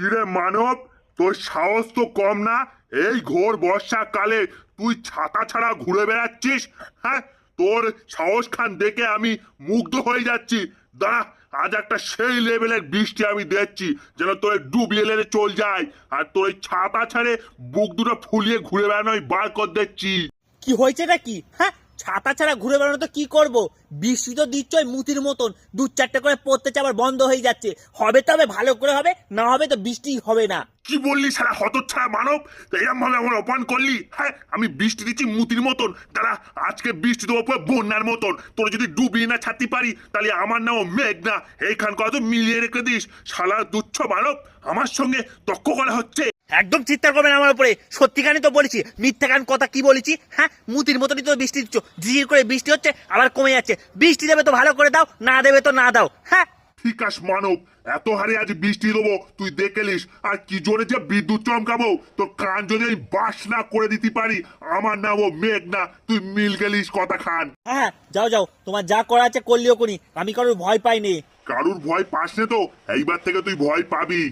কিরে মানব, তোর সাহস তো কম না? এই ঘোর বর্ষাকালে তুই ছাতা ছাড়া ঘুরে বেড়াচ্ছিস? হ্যাঁ তোর সাহস খান দেখে আমি মুগ্ধ হয়ে যাচ্ছি। দাঁড়া, আজ একটা সেই লেভেলের বৃষ্টি আমি দেখছি, যেন তোর ডুবিয়ে লেলে চল যায়। আর তোর ওই ছাতা ছাড়ে বুক দুটো ফুলিয়ে ঘুরে বেড়ানোই বার কর দেখছি। কি হয়েছে নাকি? হ্যাঁ ছাতা ছাড়া ঘুরে বেড়ানো তো কি করব? বৃষ্টি তো দিচ্ছ মুতির মতন। দু চারটে করে পড়তে আবার বন্ধ হয়ে যাচ্ছে। হবে তবে ভালো করে হবে, না হবে তো বৃষ্টি হবে না। কি বললি সারা হত ছাড়া মানব? এরম ভাবে আমার অপমান করলি? হ্যাঁ আমি বৃষ্টি দিচ্ছি মুতির মতন। তারা আজকে বৃষ্টি দেবো পুরো বন্যার মতন। তোর যদি ডুবিয়ে না ছাড়তে পারি, তাহলে আমার নামও মেঘ না এইখান কথা তো মিলিয়ে রেখে দিস। শালা দুচ্ছ মানব, আমার সঙ্গে তক্ক করা হচ্ছে। একদম চিৎকার করবেন আমার উপরে। সত্যিখানি তো বলেছি মিথ্যা গান কথা কি বলেছি? হ্যাঁ মুতির মতনই তো বৃষ্টি দিচ্ছ। ঝিঝির করে বৃষ্টি হচ্ছে আবার কমে যাচ্ছে। বৃষ্টি দেবে তো ভালো করে দাও না দেবে তো না দাও। হ্যাঁ। ঠিক আছে মানব এত হারে আজ বৃষ্টি দেবো তুই দেখেলিস আর কি জোরে যে বিদ্যুৎ চমকাবো তোর কান যদি আমি বাস না করে দিতে পারি আমার নামও মেঘ না তুই মিল গেলিস কথা খান। হ্যাঁ যাও যাও তোমার যা করা আছে করলিও করি আমি কারোর ভয় পাইনি। কারুর ভয় পাস না তো এইবার থেকে তুই ভয় পাবি।